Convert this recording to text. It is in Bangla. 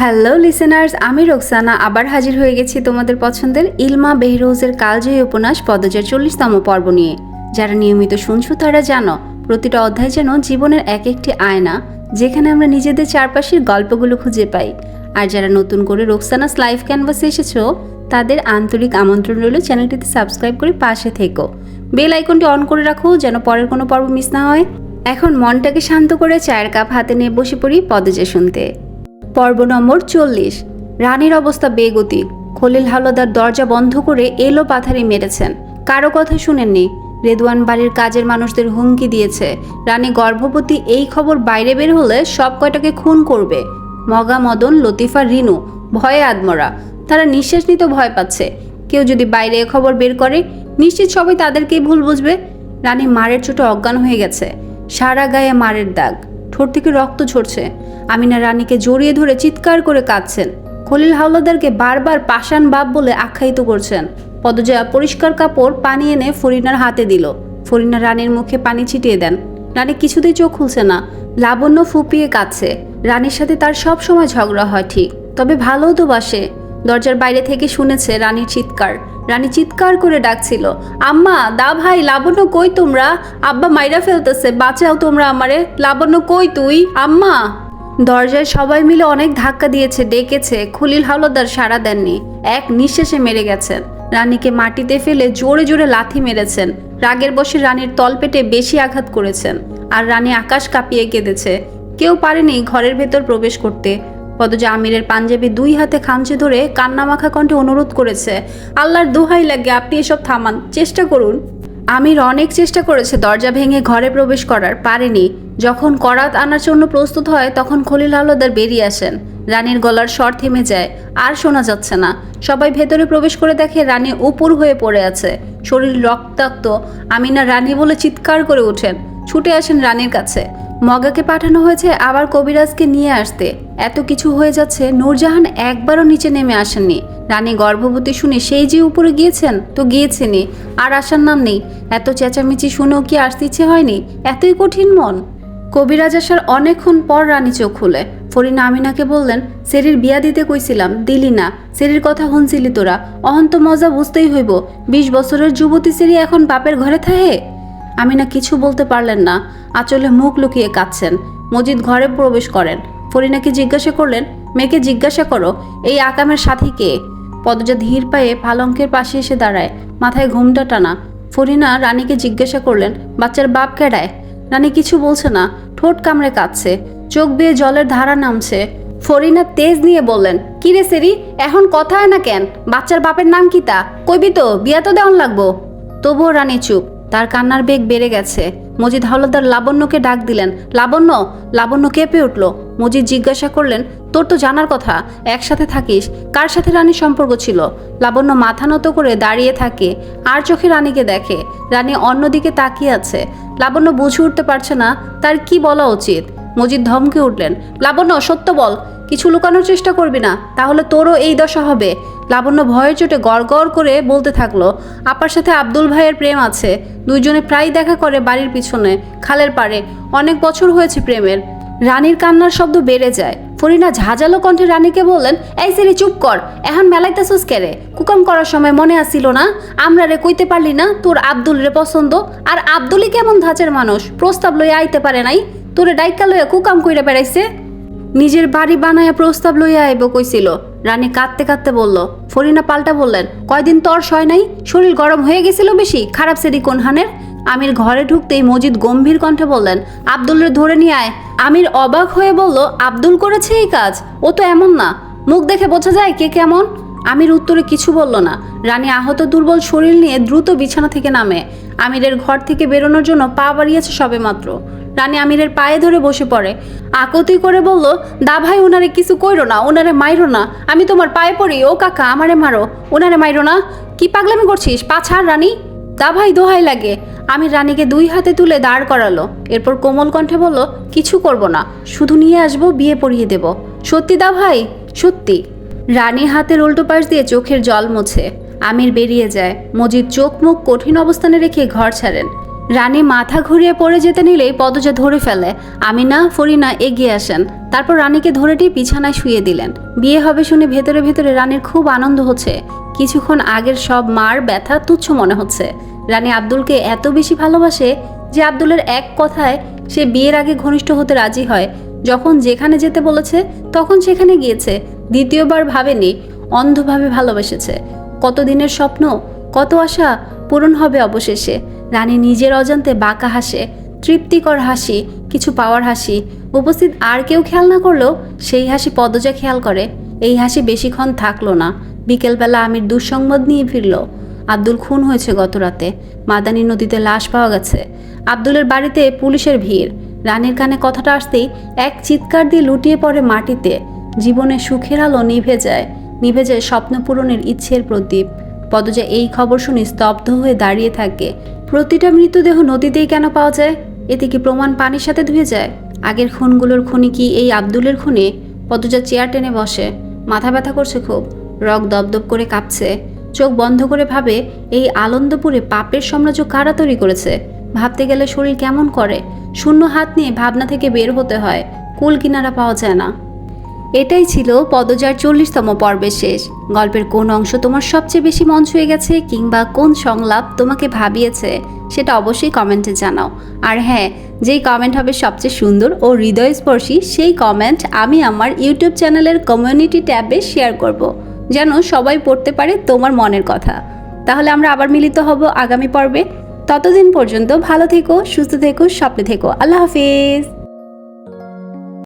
হ্যালো লিসেনার্স আমি রোকসানা, আবার হাজির হয়ে গেছি তোমাদের পছন্দের ইলমা বেহরোজের কালজয়ী উপন্যাস পদজার চল্লিশতম পর্ব নিয়ে। যারা নিয়মিত শুনছো, তারা জানো, প্রতিটা অধ্যায় যেন জীবনের এক একটি আয়না, যেখানে আমরা নিজেদের চারপাশের গল্পগুলো খুঁজে পাই। আর যারা নতুন করে রোকসানাস লাইভ ক্যানভাসে এসেছ, তাদের আন্তরিক আমন্ত্রণ রইল চ্যানেলটিতে সাবস্ক্রাইব করে পাশে থেকো। বেল আইকনটি অন করে রাখো যেন পরের কোনো পর্ব মিস না হয়। এখন মনটাকে শান্ত করে চায়ের কাপ হাতে নিয়ে বসে পড়ি পদজা শুনতে। পর্ব নম্বর চল্লিশ। রানীর অবস্থা বেগতিক। খলিল হাওলাদার দরজা বন্ধ করে এলো পাথারি মেরেছেন। কারও কথা শুনেননি। রেদওয়ান বাড়ির কাজের মানুষদের হুমকি দিয়েছে। রানী গর্ভবতী এই খবর বাইরে বের হলে সব কয়টাকে খুন করবে? মগা মদন, লতিফা, রিনু, ভয়ে আদমরা তারা নিঃশ্বাস নিতে ভয় পাচ্ছে। কেউ যদি বাইরে এ খবর বের করে, নিশ্চিত সবাই তাদেরকেই ভুল বুঝবে। রানী মারের চোটে অজ্ঞান হয়ে গেছে। সারা গায়ে মারের দাগ। ঠোঁট থেকে রক্ত ঝরছে। আমিনা রানীকে জড়িয়ে ধরে চিৎকার করে কাঁদছেন। খলিল হাওলাদারকে বারবার পাষাণ বাপ বলে আখ্যায়িত করছেন। পদজা পরিষ্কার কাপড় পানি এনে ফরিনার হাতে দিল। ফরিনা রানীর মুখে পানি ছিটিয়ে দেন। রানী কিছুতেই চোখ খুলছে না, লাবণ্য ফুপিয়ে কাঁদছে। রানীর সাথে তার সব সময় ঝগড়া হয় ঠিক, তবে ভালোও তো বাসে। দরজার বাইরে থেকে শুনেছে রানীর চিৎকার। রানী চিৎকার করে ডাকছিল, আম্মা, দা ভাই, লাবণ্য কই তোমরা? আব্বা মাইরা ফেলতেছে, বাঁচাও তোমরা আমারে। লাবণ্য কই তুই? আম্মা! দরজায় সবাই মিলে অনেক ধাক্কা দিয়েছে, ডেকেছে। খলিল হাওলাদার সাড়া দেননি। এক নিঃশ্বাসে মেরে গেছেন। রানীকে মাটিতে ফেলে জোরে জোরে লাথি মেরেছেন। রাগের বসে রানীর তলপেটে বেশি আঘাত করেছেন। আর রানী আকাশ কাঁপিয়ে কেঁদেছে। কেউ পারেনি ঘরের ভেতর প্রবেশ করতে। পদজা আমিরের পাঞ্জাবি দুই হাতে খামচে ধরে কান্নামাখা কণ্ঠে অনুরোধ করেছে, আল্লাহর দোহাই লাগে আপনি এসব থামান, চেষ্টা করুন। আমির অনেক চেষ্টা করেছে দরজা ভেঙে ঘরে প্রবেশ করার, পারেনি। যখন করাত আনার জন্য প্রস্তুত হয়, তখন খলিল আহ্লাদার বেরিয়ে আসেন। রানীর গলার স্বর থেমে যায়, আর শোনা যাচ্ছে না। সবাই ভেতরে প্রবেশ করে দেখে রানী উপর হয়ে পড়ে আছে। শরীর রক্তাক্ত। আমিনা রানী বলে চিৎকার করে ওঠেন। ছুটে আসেন রানীর কাছে। মগাকে পাঠানো হয়েছে আবার কবিরাজকে নিয়ে আসতে। এত কিছু হয়ে যাচ্ছে, নূরজাহান একবারও নিচে নেমে আসেননি। রানী গর্ভবতী শুনে সেই যে উপরে গিয়েছেন, তো গিয়েছেনই। আর আসার নাম নেই। এত চেঁচামেচি শুনেও কি আসতে ইচ্ছে হয়নি? এতই কঠিন মন। কবিরাজ আসার অনেকক্ষণ পর রানী চোখ খুলে। ফরিনা আমিনাকে বললেন, সেরির বিয়া দিতে কইছিলাম, দিলি না। সেরির কথা শুনছিলি তোরা। অহন্ত মজা বুঝতেই হইব। বিশ বছরের যুবতী সেরি এখন বাপের ঘরে থাহে আমিনা কিছু বলতে পারলেন না, আঁচলে মুখ লুকিয়ে কাঁদছেন। মজিদ ঘরে প্রবেশ করেন। ফরিনাকে জিজ্ঞাসা করলেন, মেয়েকে জিজ্ঞাসা করো, এই আকামের সাথী কে? পদজা ধীর পায়ে পালঙ্কের পাশে এসে দাঁড়ায়, মাথায় ঘুমটা টানা। ফরিনা রানীকে জিজ্ঞাসা করলেন, বাচ্চার বাপ কেডায়? রানী কিছু বলছে না, ঠোঁট কামড়ে কাঁদছে, চোখ বেয়ে জলের ধারা নামছে। ফরিনা তেজ নিয়ে বললেন, কি রে সেরি, এখন কথা হয় না কেন? বাচ্চার বাপের নাম কি তা? কইবি তো, বিয়া তো দেওয়ান লাগবো? তবুও রানী চুপ। তার কান্নার বেগ বেড়ে গেছে। মজিদ হাওলাদার লাবণ্যকে ডাক দিলেন, লাবণ্য লাবণ্য কেঁপে উঠল। মজিদ জিজ্ঞাসা করলেন, তোর তো জানার কথা, একসাথে থাকিস? কার সাথে রানীর সম্পর্ক ছিল? লাবণ্য মাথা নত করে দাঁড়িয়ে থাকে, আর চোখে রানীকে দেখে। রানী অন্যদিকে তাকিয়ে আছে। লাবণ্য বুঝে উঠতে পারছে না, তার কি বলা উচিত? মজিদ ধমকে উঠলেন, লাবণ্য, সত্য বল। কিছু লুকানোর চেষ্টা করবি না, তাহলে তোরও এই দশা হবে। লাবণ্য ভয়ের চোটে গড় করে বলতে থাকল, আপার সাথে আব্দুল ভাইয়ের প্রেম আছে। দুইজনে প্রায় দেখা করে বাড়ির পিছনে, খালের পাড়ে। অনেক বছর হয়েছে প্রেমের। রানীর কান্নার শব্দ বেড়ে যায়। ফরিনা ঝাঁঝালো কণ্ঠে রানীকে বললেন, এই সেরি চুপ কর। এখন মেলাইতেছস কেরে কুকাম করার সময় মনে আসছিল না। আমরা রে কইতে পারলি না তোর আব্দুল রে পছন্দ। আর আব্দুলই কেমন ধাঁচের মানুষ? প্রস্তাব লইয়া আইতে পারে নাই। তোরে ডাইকা লইয়া কুকাম কইরা বেড়াইছে। নিজের বাড়ি বানায়া প্রস্তাব লইয়া আইব কইছিল। রানী কাঁদতে কাঁদতে বলল, ফরিনা পাল্টা বললেন, কয়দিন তর সয় নাই, শরীর গরম হয়ে গেছিল বেশি, খারাপ সেদি কোনহানের আমির ঘরে ঢুকতেই মজিদ গম্ভীর কণ্ঠে বললেন, আব্দুলের ধরে নিয়ে আয়। আমির অবাক হয়ে বলল, আব্দুল করেছে এই কাজ? ও তো এমন না। মুখ দেখে বোঝা যায় কে কেমন? আমির উত্তরে কিছু বলল না। রানী আহত দুর্বল শরীর নিয়ে দ্রুত বিছানা থেকে নামে। আমিরের ঘর থেকে বেরোনোর জন্য পা বাড়িয়েছে সবেমাত্র। রানী আমিরের পায়ে ধরে বসে পড়ে। আকতি করে বলল, দা ভাই ওনারে কিছু কইরো না ওনারে মাইরো না। আমি তোমার পায়ে পড়ি। ও কাকা, আমারে মারো। ওনারে মাইরো না। কি পাগলামি করছিস? পা ছাড়, রানী। দা ভাই, দোহাই লাগে। আমি রানীকে দুই হাতে তুলে দাঁড় করালো। এরপর কোমল কণ্ঠে বলল, কিছু করব না। শুধু নিয়ে আসব, বিয়ে পড়িয়ে দেব। সত্যি দা ভাই? সত্যি। রানী হাতের উল্টো পাশ দিয়ে চোখের জল মোছে। আমির বেরিয়ে যায়। মজিদ চোখ মুখ কঠিন অবস্থানে রেখে ঘর ছাড়েন। রানী মাথা ঘুরিয়ে পড়ে যেতে নিলেই পদজা ধরে ফেলে। আমিনা, ফরিনা এগিয়ে আসেন। তারপর রানীকে ধরেটি বিছানায় শুয়ে দিলেন। বিয়ে হবে শুনে ভেতরে ভেতরে রানীর খুব আনন্দ হচ্ছে। কিছুক্ষণ আগের সব মার ব্যথা তুচ্ছ মনে হচ্ছে। রানী আব্দুলকে এত বেশি ভালোবাসে যে আব্দুলের এক কথায় সে বিয়ের আগে ঘনিষ্ঠ হতে রাজি হয়। যখন যেখানে যেতে বলেছে, তখন সেখানে গিয়েছে। দ্বিতীয়বার ভাবেনি, অন্ধভাবে ভালোবেসেছে। কতদিনের স্বপ্ন, কত আশা পূরণ হবে অবশেষে। রানী নিজের অজান্তে বাঁকা হাসে, তৃপ্তিকর হাসি, কিছু পাওয়ার হাসি। উপস্থিত আর কেউ খেয়াল না করলেও সেই হাসি পদজা খেয়াল করে। এই হাসি বেশিক্ষণ থাকল না। বিকেলবেলা আমির দুঃসংবাদ নিয়ে ফিরল। আব্দুল খুন হয়েছে গত রাতে মাদানী নদীতে লাশ পাওয়া গেছে। আব্দুলের বাড়িতে পুলিশের ভিড়। রানীর কানে কথাটা আসতেই এক চিৎকার দিয়ে লুটিয়ে পড়ে মাটিতে। জীবনে সুখের আলো নিভে যায় নিভে যায় স্বপ্ন পূরণের ইচ্ছের প্রদীপ। পদজা এই খবর শুনে স্তব্ধ হয়ে দাঁড়িয়ে থাকে। প্রতিটা মৃতদেহ নদীতেই কেন পাওয়া যায়? এতে কি প্রমাণ পানির সাথে ধুয়ে যায়? আগের খুনগুলোর খুনি কি এই আব্দুলের খুনে? পদজা চেয়ার টেনে বসে। মাথা ব্যথা করছে খুব। রক দপদপ করে কাঁপছে। চোখ বন্ধ করে ভাবে, এই আনন্দপুরে পাপের সাম্রাজ্য কারা তৈরি করেছে? ভাবতে গেলে শরীর কেমন করে? শূন্য হাত নিয়ে ভাবনা থেকে বের হতে হয়। কুল কিনারা পাওয়া যায় না। এটাই ছিল পদজার চল্লিশতম পর্বের শেষ। গল্পের কোন অংশ তোমার সবচেয়ে বেশি মন ছুঁয়ে গেছে কিংবা কোন সংলাপ তোমাকে ভাবিয়েছে সেটা অবশ্যই কমেন্টে জানাও। আর হ্যাঁ যেই কমেন্ট হবে সবচেয়ে সুন্দর ও হৃদয়স্পর্শী, সেই কমেন্ট আমি আমার ইউটিউব চ্যানেলের কমিউনিটি ট্যাবে শেয়ার করব, যেন সবাই পড়তে পারে তোমার মনের কথা। তাহলে আমরা আবার মিলিত হব আগামী পর্বে। ততদিন পর্যন্ত ভালো থেকো, সুস্থ থেকো, স্বপ্নে থেকো। আল্লাহ হাফিজ।